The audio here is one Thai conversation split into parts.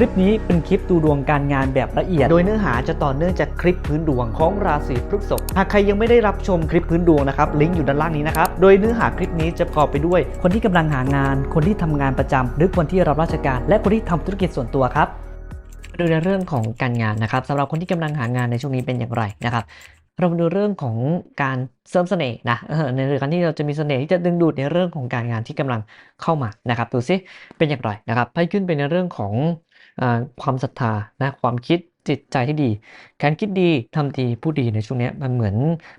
ลิปนี้เป็นคลิปดูดวงการงานแบบละเอียด โดยเนื้อหาจะต่อเนื่องจากคลิปพื้นดวงของราศีพฤษภหากใครยังไม่ได้รับชมคลิปพื้นดวงนะครับลิงก์อยู่ด้านล่างนี้นะครับโดยเนื้อหาคลิปนี้จะประกอบไปด้วย คนที่กำลังหางาน คนที่ทำงานประจำหรือคนที่รับราชการ และคนที่ทำธุรกิจส่วนตัวครับดูในเรื่องของการงานนะครับสำหรับคนที่กำลังหางานในช่วงนี้เป็นอย่างไรนะครับ เรามาดูเรื่องของการเสริมเสน่ห์นะในเรื่องการที่เราจะมีเสน่ห์ที่จะดึงดูดในเรื่องของการงานที่กำลังเข้ามานะครับ ดูซิเป็นอย่างไรนะครับไพ่ขึ้นเป็นในเรื่องของอความศรัทธานะความคิดจิตใจที่ดี การคิดดีทำดีพูดดีในช่วงนี้มันเหมือน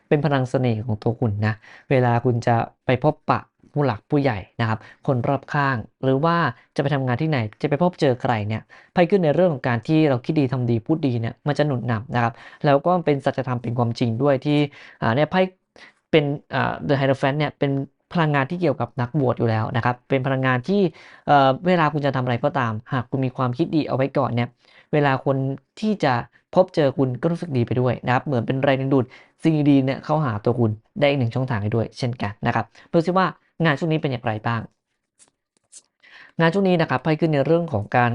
เป็นพลังเสน่ห์ของตัวคุณนะเวลาคุณจะไปพบปะ ผู้หลักผู้ใหญ่นะครับ คนรอบข้าง หรือว่าจะไปทำงานที่ไหน จะไปพบเจอใครเนี่ยไพ่ขึ้นในเรื่องของการที่เราคิดดีทำดีพูดดีเนี่ยมันจะหนุนนำนะครับ แล้วก็เป็นสัจธรรมเป็นความจริงด้วยที่อ่าเนี่ยไพ่เป็นอ่า The Hierophant เนี่ยเป็นพลังงานที่เกี่ยวกับนักบวชอยู่แล้วนะครับ เป็นพลังงานที่เเวลาคุณจะทำอะไรก็ตาม หากคุณมีความคิดดีเอาไว้ก่อนเนี่ย เวลาคนที่จะพบเจอคุณก็รู้สึกดีไปด้วยนะครับ เหมือนเป็นแรงดึงดูดสิ่งดีๆเนี่ยเข้าหาตัวคุณได้อีกหนึ่งช่องทางให้ด้วยเช่นกันนะครับเพื่อซิว่า งานช่วงนี้เป็นอย่างไรบ้าง งานช่วงนี้นะครับไพ่ขึ้นในเรื่องของการ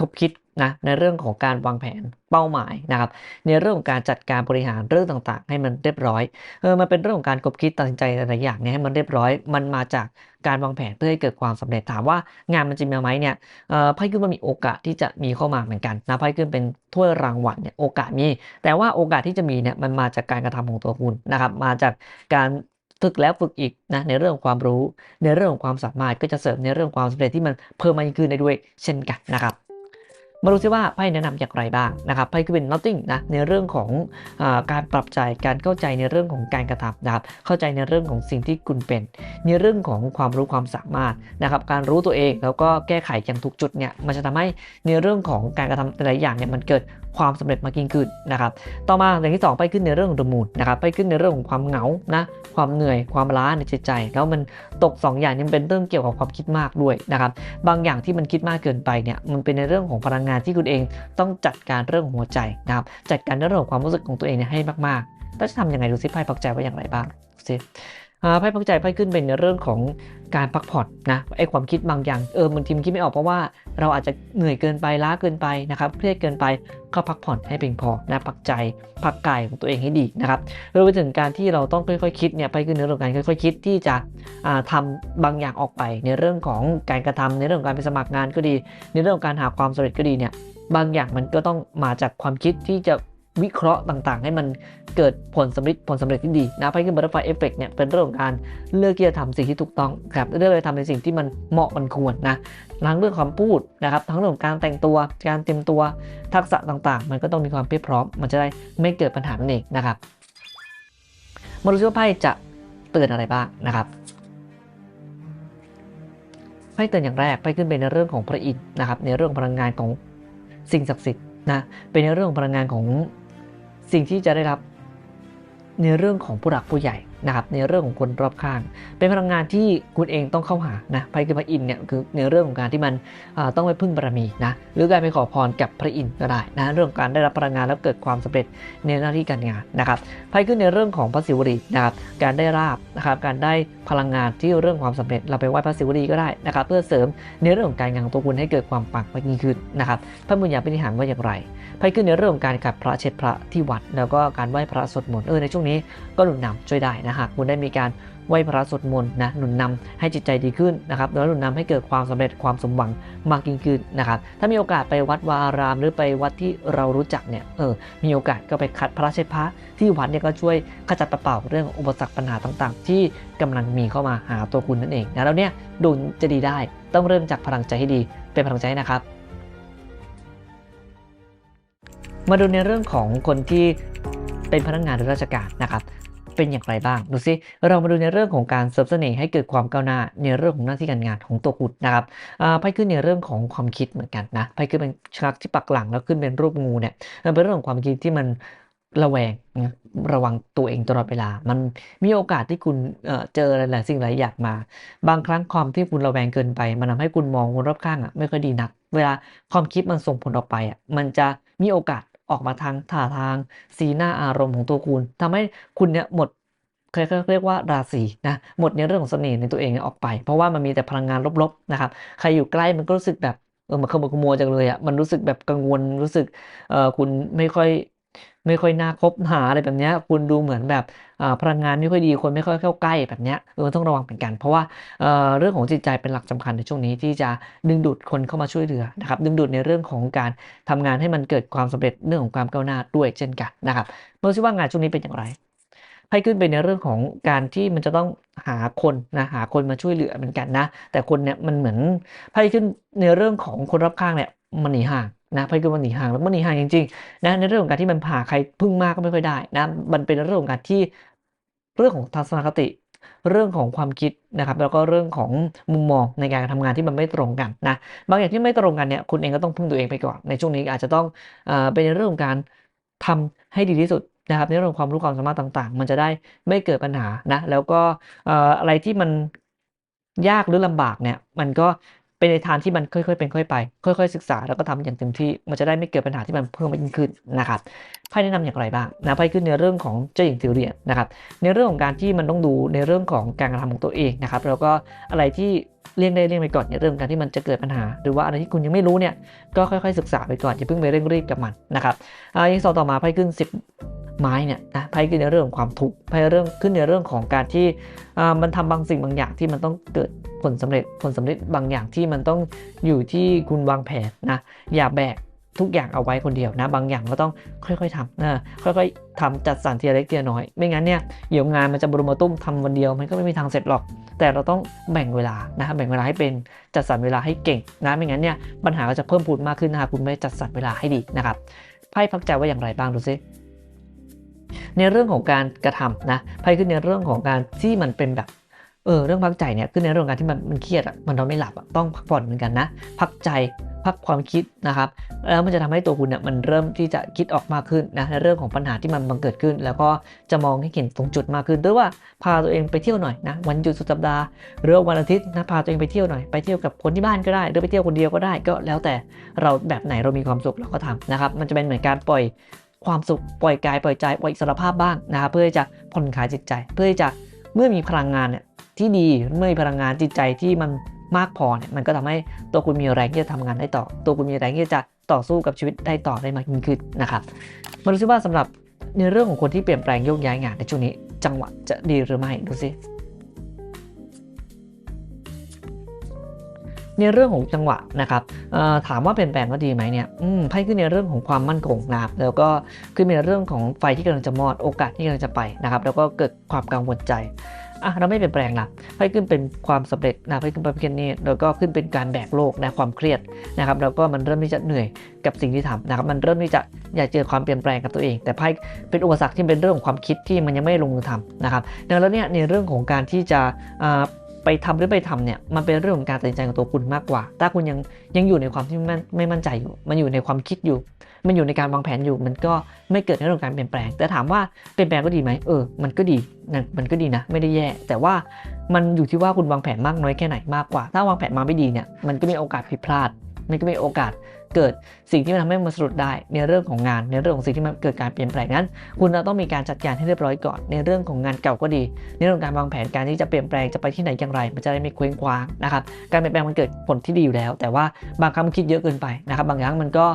คบคิดนะในเรื่องของการวางแผนเป้าหมายนะครับ ในเรื่องของการจัดการบริหารเรื่องต่างๆ ให้มันเรียบร้อยเออมันเป็นเรื่องของการคบคิดตัดสินใจหลายอย่างเนี่ยให้มันเรียบร้อย มันมาจากการวางแผนเพื่อให้เกิดความสำเร็จถามว่างานมันจะมีไหมเนี่ยเออไพ่ขึ้นมันมีโอกาสที่จะมีเข้ามาเหมือนกันนะไพ่ขึ้นเป็นถ้วยรางวัลเนี่ยโอกาสมี แต่ว่าโอกาสที่จะมีเนี่ยมันมาจากการกระทำของตัวคุณนะครับ มาจากการ ฝึกแล้วฝึกอีกนะในเรื่องความรู้ ในเรื่องของความสามารถก็จะเสริมในเรื่องความสำเร็จที่มันเพิ่มมากยิ่งขึ้นได้ด้วย เช่นกันนะครับมาดูซิว่าไพ่แนะนำอย่างไรบ้างนะครับไพ่คือเป็น nothing นะในเรื่องของอการปรับใจการเข้าใจในเรื่องของการกระทำนะครับเข้าใจในเรื่องของสิ่งที่คุณเป็นในเรื่องของความรู้ความสามารถนะครับการรู้ตัวเองแล้วก็แก้ไขอย่างทุกจุดเนี่ยมันจะทำให้ในเรื่องของการกระทำแต่ละอย่างเนี่ยมันเกิดความสำเร็จมากยิ่งขึ้นนะครับ ต่อมาอย่างที่สองไปขึ้นในเรื่องของดมูลนะครับ ไปขึ้นในเรื่องของความเหงานะความเหนื่อยความล้าในใจิตใจ แล้วมันตก 2 อย่างนี้มันเป็นเรื่องเกี่ยวกับความคิดมากด้วยนะครับ บางอย่างที่มันคิดมากเกินไปเนี่ยมันเป็นในเรื่องของพลังงานที่คุณเองต้องจัดการเรื่องหัวใจนะครับจัดการเรื่องของความรู้สึกของตัวเองเนี่ยให้มากๆแล้วจะทำยังไงดูซิไพ่พักใจว่าอย่างไรบ้างซิ ไพ่พักใจไพ่ขึ้นเป็นในเรื่องของการพักผ่อนนะไอความคิดบางอย่างเออบางทีมันคิดไม่ออกเพราะว่าเราอาจจะเหนื่อยเกินไปล้าเกินไปนะครับเครียดเกินไปก็พักผ่อนให้เพียงพอนะพักใจพักกายของตัวเองให้ดีนะครับรวมไปถึงการที่เราต้องค่อยๆคิดเนี่ยไพ่ขึ้นในเรื่องของการค่อยๆคิดที่จะอ่าทำบางอย่างออกไป ในเรื่องของการกระทำในเรื่องของการไปสมัครงานก็ดี ในเรื่องของการหาความสำเร็จก็ดีเนี่ยบางอย่างมันก็ต้องมาจากความคิดที่จะ วิเคราะห์ต่างๆ ให้มันเกิดผลสำเร็จผลสำเร็จที่ดีนะไพ่ขึ้นบัตเตอร์ไฟเอฟเฟกเนี่ยเป็นเรื่องของการเลือกที่จะทำสิ่งที่ถูกต้องครับเลือกที่จะทำในสิ่งที่มันเหมาะมันควรนะทั้งเรื่องความพูดนะครับทั้งเรื่องของการแต่งตัวการเตรียมตัวทักษะต่างๆ มันก็ต้องมีความเพียบพร้อม มันจะได้ไม่เกิดปัญหานั่นเองนะครับมาดูซิว่าไพ่จะเตือนอะไรบ้างนะครับไพ่เตือนอย่างแรกไพ่ขึ้นเป็นในเรื่องของพระอินทร์นะครับในเรื่องพลังงานของสิ่งศักดิ์สิทธิ์นะเป็นในเรื่องของพลังงานของ สิ่งที่จะได้รับในเรื่องของผู้หลักผู้ใหญ่ นะครับในเรื่องของคนรอบข้าง เป็นพลังงานที่คุณเองต้องเข้าหานะไพ่คือพระอินเนี่ยคือในเรื่องของการที่มันต้องไปพึ่งบารมีนะหรือการไปขอพรกับพระอินก็ได้นะเรื่องการได้รับพลังงานแล้วเกิดความสำเร็จในหน้าที่การงานนะครับไพ่ขึ้นในเรื่องของพระศิวลีนะครับการได้ราบนะครับการได้พลังงานที่เรื่องความสำเร็จ เราไปไหว้พระศิวลีก็ได้นะครับเพื่อเสริมในเรื่องของการงานของตัวคุณให้เกิดความปังมากยิ่งขึ้นนะครับพระบุญญาปฏิหารว่าอย่างไรไพ่ขึ้นในเรื่องของการขัดพระเช็ดพระที่วัด แล้วก็การไหว้พระสวดมนต์เออในช่วงนี้ก็หนุนนำช่วยได้นะหากคุณได้มีการไหว้พระสวดมนต์นะหนุนนำให้จิตใจดีขึ้นนะครับแล้วหนุนนำให้เกิดความสำเร็จความสมหวังมากยิ่งขึ้นนะครับ ถ้ามีโอกาสไปวัดวาอาราม หรือไปวัดที่เรารู้จักเนี่ยเออมีโอกาสก็ไปขัดพระเชพระที่วัดเนี่ยก็ช่วยขจัดปัดเป่าเรื่องอุปสรรคปัญหาต่างๆ ที่กำลังมีเข้ามาหาตัวคุณนั่นเองนะแล้วเนี่ยดวงจะดีได้ต้องเริ่มจากพลังใจให้ดีเป็นพลังใจนะครับ มาดูในเรื่องของคนที่เป็นพนักงานหรือราชการนะครับ เป็นอย่างไรบ้าง ดูซิเรามาดูในเรื่องของการเสริมเสน่ห์ให้เกิดความก้าวหน้าในเรื่องของหน้าที่การงานของตัวคุณนะครับอ่าไพ่ขึ้นในเรื่องของความคิดเหมือนกันนะไพ่ขึ้นเป็นชักที่ปักหลังแล้วขึ้นเป็นรูปงูเนี่ยมันเป็นเรื่องของความคิดที่มันระแวงระวังตัวเองตลอดเวลา มันมีโอกาสที่คุณเอ่อเจอหลายๆสิ่งหลายอย่างมา บางครั้งความที่คุณระแวงเกินไป มันทำให้คุณมองคนรอบข้างอะไม่ค่อยดีนัก เวลาความคิดมันส่งผลออกไปอะมันจะมีโอกาส ออกมาทางท่าทางสีหน้าอารมณ์ของตัวคุณทำให้คุณเนี่ยหมดเคยเรียกว่าราศีนะหมดในเรื่องของเสน่ห์ในตัวเองออกไป เพราะว่ามันมีแต่พลังงานลบๆนะครับใครอยู่ใกล้มันก็รู้สึกแบบเออมันขมุกขมัวจังเลยอะมันรู้สึกแบบกังวลรู้สึกเออคุณไม่ค่อย ไม่ค่อยน่าคบหาอะไรแบบนี้คุณดูเหมือนแบบอ่าพลังงานไม่ค่อยดีคนไม่ค่อยเข้าใกล้แบบนี้เออต้องระวังเหมือนกัน เพราะว่าเอ่อเรื่องของจิตใจเป็นหลักสำคัญในช่วงนี้ที่จะดึงดูดคนเข้ามาช่วยเหลือนะครับดึงดูดในเรื่องของการทำงานให้มันเกิดความสำเร็จเรื่องของความก้าวหน้าด้วยเช่นกันนะครับมาดูซิว่างานช่วงนี้เป็นอย่างไรไพ่ขึ้นไปในเรื่องของการที่มันจะต้องหาคนนะหาคนมาช่วยเหลือเหมือนกันนะ แต่คนเนี่ยมันเหมือนไพ่ขึ้นในเรื่องของคนรอบข้างเนี่ยมันหนีห่าง นะไพ่ขึ้นมันหนีห่างแล้วมันหนีห่างจริงๆนะในเรื่องของการที่มันผ่าใครพึ่งมากก็ไม่ค่อยได้นะมันเป็นเรื่องของการที่เรื่องของทัศนคติเรื่องของความคิดนะครับแล้วก็เรื่องของมุมมองในการทำงานที่มันไม่ตรงกันนะบางอย่างที่ไม่ตรงกันเนี่ยคุณเองก็ต้องพึ่งตัวเองไปก่อน ในช่วงนี้อาจจะต้องเอเป็นเรื่องของการทำให้ดีที่สุดนะครับในเรื่องความรู้ความสามารถต่าง ๆ มันจะได้ไม่เกิดปัญหานะแล้วก็เอ่ออะไรที่มันยากหรือลำบากเนี่ยมันก็ เป็นในทางที่มันค่อยๆเป็นค่อยไป ค่อย ๆ ศึกษาแล้วก็ทำอย่างเต็มที่มันจะได้ไม่เกิดปัญหาที่มันเพิ่มมากยิ่งขึ้นนะครับไพ่แนะนำอย่างไรบ้างนะไพ่ขึ้นในเรื่องของเจ้าหญิงถือเหรียญนะครับ ในเรื่องของการที่มันต้องดูในเรื่องของการกระทำของตัวเองนะครับ แล้วก็อะไรที่เลี่ยงได้เลี่ยงไปก่อนในเรื่องการที่มันจะเกิดปัญหา หรือว่าอะไรที่คุณยังไม่รู้เนี่ยก็ค่อยๆศึกษาไปก่อนอย่าเพิ่งไปเร่งรีบกับมันนะครับอ่าอยิงสองต่อมาไพ่ขึ้น 10 ไม้เนี่ยนะไพ่ขึ้นในเรื่องของความทุกข์ไพ่เรื่องขึ้นในเรื่องของการที่มันทำบางสิ่งบางอย่างที่มันต้องเกิดผลสำเร็จผลสำเร็จบางอย่างที่มันต้องอยู่ที่คุณวางแผนนะอย่าแบกทุกอย่างเอาไว้คนเดียวนะ บางอย่างก็ต้องค่อยๆทำนะค่อยๆทำจัดสรรทีละเล็กทีละน้อย ไม่งั้นเนี่ยเดี๋ยวงานมันจะบรุมมาตุ้มทำวันเดียวมันก็ไม่มีทางเสร็จหรอก แต่เราต้องแบ่งเวลานะแบ่งเวลาให้เป็นจัดสรรเวลาให้เก่งนะไม่งั้นเนี่ยปัญหาก็จะเพิ่มพูนมากขึ้นนะคุณไม่จัดสรรเวลาให้ดีนะครับไพ่พักใจว่าอย่างไรบ้างดูซิ ในเรื่องของการกระทำนะไพ่ขึ้นในเรื่องของการที่มันเป็นแบบเออเรื่องพักใจเนี่ยขึ้นในเรื่องการที่มันมันเครียดอะมันนอนไม่หลับอะต้องพักผ่อนเหมือนกันนะ พักใจพักความคิดนะครับแล้วมันจะทำให้ตัวคุณเนี่ยมันเริ่มที่จะคิดออกมากขึ้นนะในเรื่องของปัญหาที่มันบังเกิดขึ้น แล้วก็จะมองให้เห็นตรงจุดมากขึ้นด้วยว่าพาตัวเองไปเที่ยวหน่อยนะวันหยุดสุดสัปดาห์หรือวันอาทิตย์นะพาตัวเองไปเที่ยวหน่อยไปเที่ยวกับคนที่บ้านก็ได้ หรือไปเที่ยวคนเดียวก็ได้ก็แล้วแต่เราแบบไหนเรามีความสุขเราก็ทำนะครับมันจะเป็นเหมือนการปล่อย ความสุขปล่อยกายปล่อยใจปล่อยอิสรภาพบ้างนะครับเพื่อจะผ่อนคลายจิตใจ เพื่อจะเมื่อมีพลังงานเนี่ยที่ดีเมื่อมีพลังงานจิตใจที่มันมากพอเนี่ยมันก็ทำให้ตัวคุณมีแรงที่จะทำงานได้ต่อ ตัวคุณมีแรงที่จะต่อสู้กับชีวิตได้ต่อได้มากยิ่งขึ้นนะครับมาดูซิว่าสำหรับในเรื่องของคนที่เปลี่ยนแปลงโยกย้ายงานในช่วงนี้ จังหวะจะดีหรือไม่ดูซิ ในเรื่องของจังหวะนะครับถามว่าเปลี่ยนแปลงก็ดีไหมเนี่ยอืมไพ่ขึ้นในเรื่องของความมั่นคงนะครับแล้วก็ขึ้นในเรื่องของไฟที่กำลังจะมอดโอกาสที่กำลังจะไปนะครับ แล้วก็เกิดความกังวลใจอะเราไม่เปลี่ยนแปลงละไพ่ขึ้นเป็นความสำเร็จนะไพ่ขึ้นเป็นเพียงนี้แล้วก็ขึ้นเป็นการแบกโลกนะความเครียดนะครับ แล้วก็มันเริ่มที่จะเหนื่อยกับสิ่งที่ทำนะครับ มันเริ่มที่จะอยากเจอความเปลี่ยนแปลงกับตัวเอง แต่ไพ่เป็นอุปสรรคที่เป็นเรื่องของความคิดที่มันยังไม่ลงมือทำนะครับ ดังนั้นเนี่ยในเรื่องของการที่จะ ไปทำหรือไปทำเนี่ยมันเป็นเรื่องของการตัดสินใจของตัวคุณมากกว่า ถ้าคุณยังยังอยู่ในความที่ไม่ไม่มั่นใจอยู่ มันอยู่ในความคิดอยู่ มันอยู่ในการวางแผนอยู่ มันก็ไม่เกิดในเรื่องของการเปลี่ยนแปลง แต่ถามว่าเปลี่ยนแปลงก็ดีไหมเออ มันก็ดีนะมันก็ดีนะ ไม่ได้แย่ แต่ว่ามันอยู่ที่ว่าคุณวางแผนมากน้อยแค่ไหนมากกว่า ถ้าวางแผนมาไม่ดีเนี่ย มันก็มีโอกาสผิดพลาด มันก็มีโอกาส เกิดสิ่งที่มันทำให้มันสะดุดได้ในเรื่องของงาน ในเรื่องของสิ่งที่มันเกิดการเปลี่ยนแปลงนั้น คุณจะต้องมีการจัดการให้เรียบร้อยก่อน ในเรื่องของงานเก่าก็ดี ในเรื่องของการวางแผนการที่จะเปลี่ยนแปลงจะไปที่ไหนอย่างไร มันจะได้ไม่เคว้งคว้างนะครับการเปลี่ยนแปลงมันเกิดผลที่ดีอยู่แล้ว แต่ว่าบางครั้งมันคิดเยอะเกินไปนะครับบางครั้งมันก็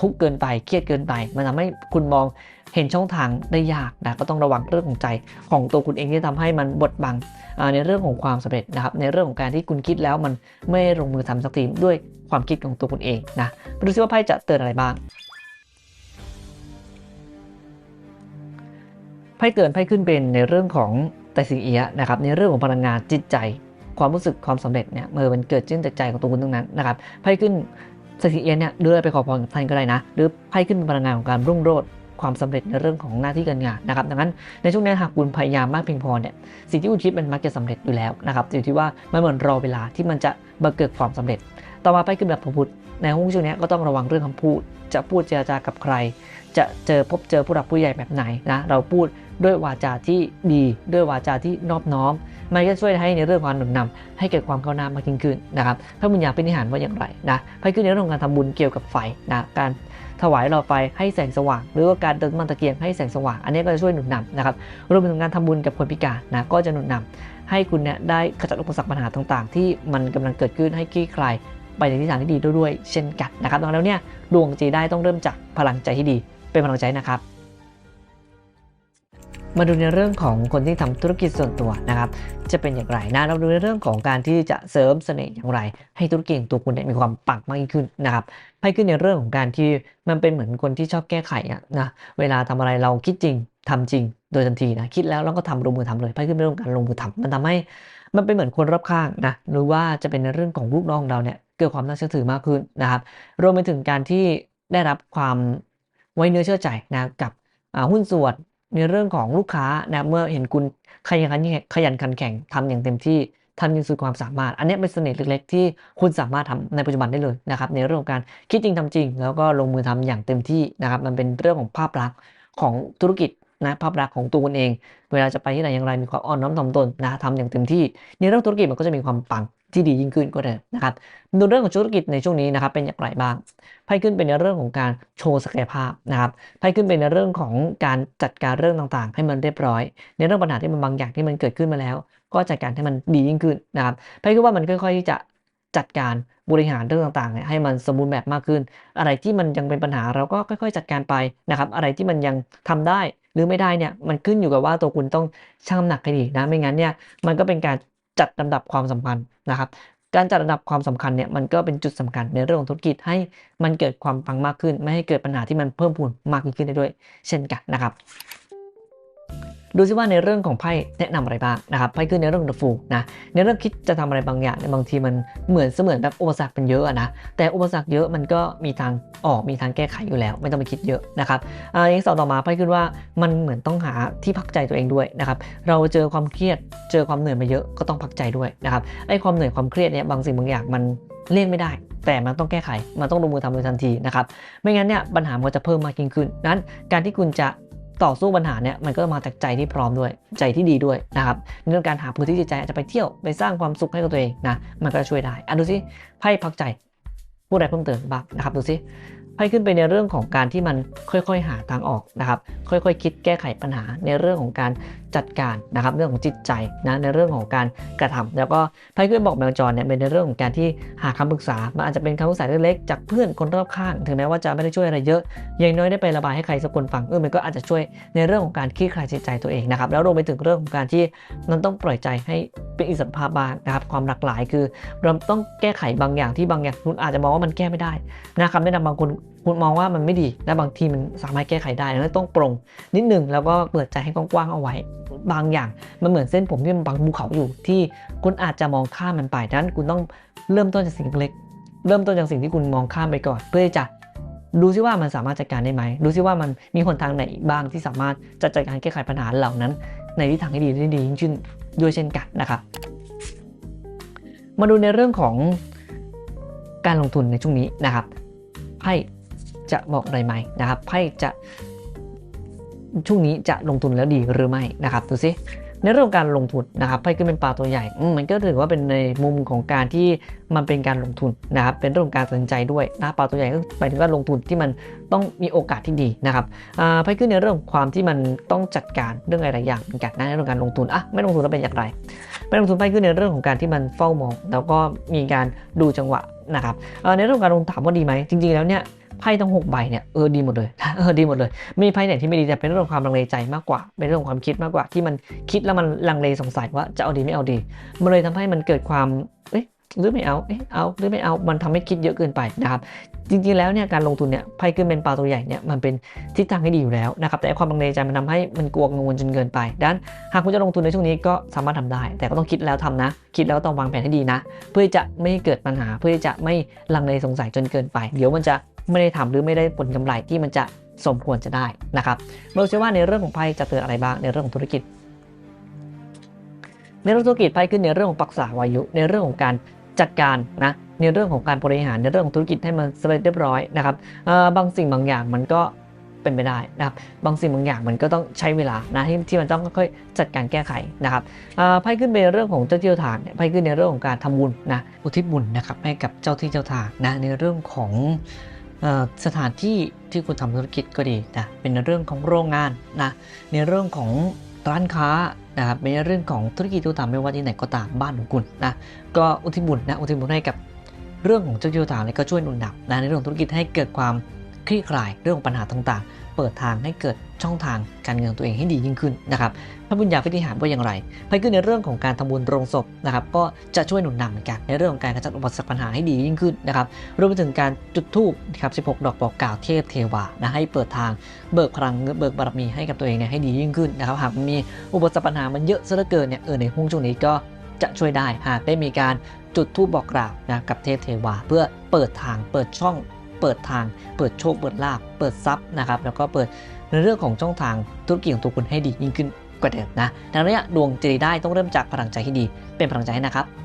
ทุกข์เกินไปเครียดเกินไป มันทำให้คุณมองเห็นช่องทางได้ยากนะก็ต้องระวังเรื่องของใจของตัวคุณเองที่ทำให้มันบดบังในเรื่องของความสำเร็จนะครับในเรื่องของการที่คุณคิดแล้วมันไม่ลงมือทำสักทีด้วย ความคิดของตัวคุณเองนะไปดูซิว่าไพ่จะเตือนอะไรบ้างไพ่เตือนไพ่ขึ้นเป็นในเรื่องของแต่สิงเอียะนะครับในเรื่องของพลังงานจิตใจ ความรู้สึกความสำเร็จเนี่ยเมื่อมันเกิดขึ้นจากใจของตัวคุณตรงนั้นนะครับไพ่ขึ้นสถิเอียะเนี่ยเลือไปขอพรกับท่านก็ได้นะ หรือไพ่ขึ้นเป็นพลังงานของการรุ่งโรจน์ความสำเร็จในเรื่องของหน้าที่การงานนะครับดังนั้นในช่วงนี้หากคุณพยายามมากเพียงพอเนี่ยสิ่งที่คุณคิดมันมักจะสำเร็จอยู่แล้วนะครับอยู่ที่ว่ามันเหมือนรอเวลาที่มันจะมาเกิดความสำเร็จ ต่อมาไพ่ขึ้นแบบพระพุทธในห้องช่วงนี้ก็ต้องระวังเรื่องคำพูด จะพูดเจรจากับใคร จะเจอพบเจอผู้หลักผู้ใหญ่แบบไหนนะเราพูดด้วยวาจาที่ดี ด้วยวาจาที่นอบน้อม มันก็ช่วยให้ในเรื่องของการหนุนนำให้เกิดความก้าวหน้ามากยิ่งขึ้นนะครับพระบุญญาเป็นนิหารว่าอย่างไรนะไพ่ขึ้นในเรื่องของการทำบุญเกี่ยวกับไฟนะการถวายหลอดไฟให้แสงสว่าง หรือว่าการเติมน้ำมันตะเกียงให้แสงสว่าง อันนี้ก็จะช่วยหนุนนำนะครับรวมไปถึงการทำบุญกับคนพิการนะก็จะหนุนนำให้คุณเนี่ยได้ขจัดอุปสรรคปัญหาต่าง ๆ ที่มันกำลังเกิดขึ้นให้คลี่คลาย ไปในทิศทางที่ดีด้วยเช่นกันนะครับดังนั้นแล้วเนี่ยดวงจีได้ต้องเริ่มจากพลังใจที่ดี เป็นพลังใจนะครับมาดูในเรื่องของคนที่ทำธุรกิจส่วนตัวนะครับ จะเป็นอย่างไรนะเราดูในเรื่องของการที่จะเสริมเสน่ห์อย่างไร ให้ธุรกิจตัวคุณเนี่ยมีความปังมากยิ่งขึ้นนะครับไพ่ขึ้นในเรื่องของการที่มันเป็นเหมือนคนที่ชอบแก้ไขอะนะเวลาทำอะไรเราคิดจริงทำจริง โดยทันทีนะคิดแล้วเราก็ทำลงมือทำเลยไพ่ขึ้นเป็นเรื่องการลงมือทำมันทำให้มันเป็นเหมือนคนรอบข้างนะหรือว่าจะเป็นในเรื่องของลูกน้องเราเนี่ย เกิดความน่าเชื่อถือมากขึ้นนะครับ รวมไปถึงการที่ได้รับความไว้เนื้อเชื่อใจนะกับหุ้นส่วนในเรื่องของลูกค้านะเมื่อเห็นคุณขยันขันขยันขันแข่งทำอย่างเต็มที่ทำอย่างสุดความสามารถ อันนี้เป็นเสน่ห์เล็กๆ ที่คุณสามารถทำในปัจจุบันได้เลยนะครับ ในเรื่องของการคิดจริงทำจริง แล้วก็ลงมือทำอย่างเต็มที่นะครับ มันเป็นเรื่องของภาพลักษณ์ของธุรกิจนะภาพลักษณ์ของตัวคุณเอง เวลาจะไปที่ไหนอย่างไรมีความอ่อนน้อมถ่อมตนนะทำอย่างเต็มที่ ในเรื่องธุรกิจมันก็จะมีความปัง ที่ดียิ่งขึ้นก็ได้นะครับดูเรื่องของธุรกิจในช่วงนี้นะครับเป็นอย่างไรบ้างไพ่ขึ้นเป็นในเรื่องของการโชว์ศักยภาพนะครับไพ่ขึ้นเป็นในเรื่องของการจัดการเรื่องต่างๆ ให้มันเรียบร้อย ในเรื่องปัญหาที่มันบางอย่างที่มันเกิดขึ้นมาแล้ว ก็จัดการให้มันดียิ่งขึ้นนะครับไพ่คิดว่ามันค่อยๆที่จะจัดการบริหารเรื่องต่างๆเนี่ยให้มันสมบูรณ์แบบมากขึ้น อะไรที่มันยังเป็นปัญหาเราก็ค่อย ๆ จัดการไปนะครับ อะไรที่มันยังทำได้หรือไม่ได้เนี่ยมันขึ้นอยู่กับว่าตัวคุณต้องชั่งน้ำหนักให้ดีนะไม่งั้นเนี่ยมันก็เป็นการ จัดลำดับความสำคัญนะครับ การจัดลำดับความสำคัญเนี่ยมันก็เป็นจุดสำคัญในเรื่องของธุรกิจให้มันเกิดความปังมากขึ้น ไม่ให้เกิดปัญหาที่มันเพิ่มพูนมากยิ่งขึ้นได้ด้วย เช่นกันนะครับ ดูซิว่าในเรื่องของไพ่แนะนำอะไรบ้างนะครับไพ่ขึ้นในเรื่อง The Fool นะในเรื่องคิดจะทำอะไรบางอย่างเนี่ยบางทีมันเหมือนเสมือนแบบอุปสรรคเป็นเยอะอะนะแต่อุปสรรคเยอะมันก็มีทางออกมีทางแก้ไขอยู่แล้ว ไม่ต้องไปคิดเยอะนะครับอ่าอย่างสองต่อมาไพ่ขึ้นว่ามันเหมือนต้องหาที่พักใจตัวเองด้วยนะครับเราเจอความเครียดเจอความเหนื่อยมาเยอะก็ต้องพักใจด้วยนะครับไอ้ความเหนื่อยความเครียดเนี่ยบางสิ่งบางอย่างมันเลี่ยงไม่ได้ แต่มันต้องแก้ไข มันต้องลงมือทำโดยทันทีนะครับ ไม่งั้นเนี่ยปัญหามันจะเพิ่มมากยิ่งขึ้น นั้นการที่คุณจะ ต่อสู้ปัญหาเนี่ยมันก็มาจากใจที่พร้อมด้วยใจที่ดีด้วยนะครับในเรื่องการหาพื้นที่จิตใจอาจจะไปเที่ยวไปสร้างความสุขให้กับตัวเองนะมันก็จะช่วยได้อะดูสิไพ่พักใจพูดอะไรเพิ่มเติมบ้างนะครับดูสิไพ่ขึ้นไปในเรื่องของการที่มันค่อยๆ หาทางออกนะครับ ค่อยๆ คิดแก้ไขปัญหาในเรื่องของการ จัดการนะครับเรื่องของจิตใจนะในเรื่องของการกระทำแล้วก็ไพ่ขึ้นบอกแมวจรเนี่ยเป็นในเรื่องของการที่หาคำปรึกษามันอาจจะเป็นคำปรึกษาเล็กๆจากเพื่อนคนรอบข้าง ถึงแม้ว่าจะไม่ได้ช่วยอะไรเยอะย่างน้อยได้ไประบายให้ใครสักคนฟังเออมันก็อาจจะช่วยในเรื่องของการคลี่คลายจิตใจตัวเองนะครับแล้วรวมไปถึงเรื่องของการที่มันต้องปล่อยใจให้เป็นอิสรภาพบ้างนะครับความหลากหลายคือ เราต้องแก้ไขบางอย่างที่บางอย่างคุณอาจจะมองว่ามันแก้ไม่ได้นะครับแนะนำบางคนคุณมองว่ามันไม่ดีและบางทีมันสามารถแก้ไขได้ดังนั้นต้องปรงนิดนึงแล้วก็เปิดใจให้กว้างๆเอาไว้ บางอย่างมันเหมือนเส้นผมที่มันบังภูเขาอยู่ที่คุณอาจจะมองข้ามมันไปนั้นคุณต้องเริ่มต้นจากสิ่งเล็ก เริ่มต้นจากสิ่งที่คุณมองข้ามไปก่อน เพื่อจะดูซิว่ามันสามารถจัดการได้ไหมดูซิว่ามันมีหนทางไหนบ้างที่สามารถจะจัดการแก้ไขปัญหาเหล่านั้น ในทิศทางที่ดีได้ดียิ่งขึ้นด้วยเช่นกันนะครับมาดูในเรื่องของการลงทุนในช่วงนี้นะครับไพ่จะบอกอะไรไหมนะครับไพ่จะ ช่วงนี้จะลงทุนแล้วดีหรือไม่นะครับดูสิในเรื่องการลงทุนนะครับไพ่ขึ้นเป็นปลาตัวใหญ่มันก็ถือว่าเป็นในมุมของการที่มันเป็นการลงทุนนะครับเป็นเรื่องการตัดสินใจด้วยนะปลาตัวใหญ่ก็หมายถึงว่าลงทุนที่มันต้องมีโอกาสที่ดีนะครับไพ่ขึ้นในเรื่องความที่มันต้องจัดการเรื่องอะไรอย่างเหมือนกันนะในเรื่องการลงทุนอะไม่ลงทุนแล้วเป็นอย่างไร ไม่ลงทุนไปขึ้นในเรื่องของการที่มันเฝ้ามอง แล้วก็มีการดูจังหวะนะครับในเรื่องของการลงทุนถามว่าดีไหมจริง ๆแล้วเนี่ย ไพ่ทั้งหกใบเนี่ยเออดีหมดเลยเออดีหมดเลย มีไพ่ไหนที่ไม่ดีแต่เป็นเรื่องของความลังเลใจมากกว่า เป็นเรื่องของความคิดมากกว่าที่มันคิดแล้วมันลังเลสงสัยว่าจะเอาดีไม่เอาดี มันเลยทำให้มันเกิดความเอ๊ะหรือไม่เอาเอ๊ะเอาหรือไม่เอามันทำให้คิดเยอะเกินไปนะครับจริงๆแล้วเนี่ยการลงทุนเนี่ยไพ่ขึ้นเป็นปลาตัวใหญ่เนี่ยมันเป็นทิศทางที่ดีอยู่แล้วนะครับแต่ความลังเลใจมันทำให้มันกลัวกังวลจนเกินไปดังนั้นหากคุณจะลงทุนในช่วงนี้ก็สามารถทำได้ แต่ก็ต้องคิดแล้วทำนะ คิดแล้วต้องวางแผนให้ดีนะ เพื่อจะไม่ให้เกิดปัญหาเพื่อจะไม่ลังเลสงสัยจนเกินไป เดี๋ยวมันจะ ไม่ได้ทำหรือไม่ได้ผลกำไรที่มันจะสมควรจะได้นะครับเราเชื่อว่าในเรื่องของไพ่จะเตือนอะไรบ้างในเรื่องของธุรกิจ ในเรื่องธุรกิจไพ่ขึ้นในเรื่องของปรักษาวายุ ในเรื่องของการจัดการนะในเรื่องของการบริหารในเรื่องของธุรกิจให้มันสำเร็จเรียบร้อยนะครับบางสิ่งบางอย่างมันก็เป็นไปได้นะครับบางสิ่งบางอย่างมันก็ต้องใช้เวลานะที่ที่มันต้องค่อยๆจัดการแก้ไขนะครับไพ่ขึ้นเป็นเรื่องของเจ้าที่เจ้าทางเนี่ยไพ่ขึ้นในเรื่องของการทำบุญนะอุทิศบุญนะครับให้กับเจ้าที่เจ้าทางนะในเรื่องของ สถานที่ที่คุณทำธุรกิจก็ดีนะเป็นเรื่องของโรงงานนะในเรื่องของร้านค้านะครับเป็นเรื่องของธุรกิจตัวตามไม่ว่าที่ไหนก็ตามบ้านของคุณนะก็อุทิศบุญนะอุทิศบุญให้กับเรื่องของเจ้าที่เจ้างเนี่ยก็ช่วยหนุนหนับนะในเรื่องธุรกิจให้เกิดความคลี่คลายเรื่องของปัญหาต่างๆ เปิดทางให้เกิดช่องทางการเงินของตัวเองให้ดียิ่งขึ้นนะครับพระบุญญาพิธีหารว่าอย่างไรไพ่ขึ้นในเรื่องของการทำบุญโรงศพนะครับก็จะช่วยหนุนนำเหมือนกันในเรื่องของการกระจัดอุปสรรคปัญหาให้ดียิ่งขึ้นนะครับรวมไปถึงการจุดธูปนะครับ16 ดอกบอกกล่าวเทพเทวานะให้เปิดทางเบิกพลังเบิกบารมีให้กับตัวเองเนี่ยให้ดียิ่งขึ้นนะครับหากมีอุปสรรคปัญหามันเยอะซะเหลือเกินเนี่ยเออในห่วงช่วงนี้ก็จะช่วยได้หากได้มีการจุดธูปบอกกล่าวนะกับเทพเทวาเพื่อเปิดทางเปิดช่อง เปิดทาง เปิดโชค เปิดลาบเปิดทรัพย์นะครับ แล้วก็เปิดในเรื่องของช่องทางธุรกิจของตัวคุณให้ดียิ่งขึ้นกว่าเดิมนะดังนั้นดวงจะดีได้ต้องเริ่มจากพลังใจที่ดี เป็นพลังใจนะครับ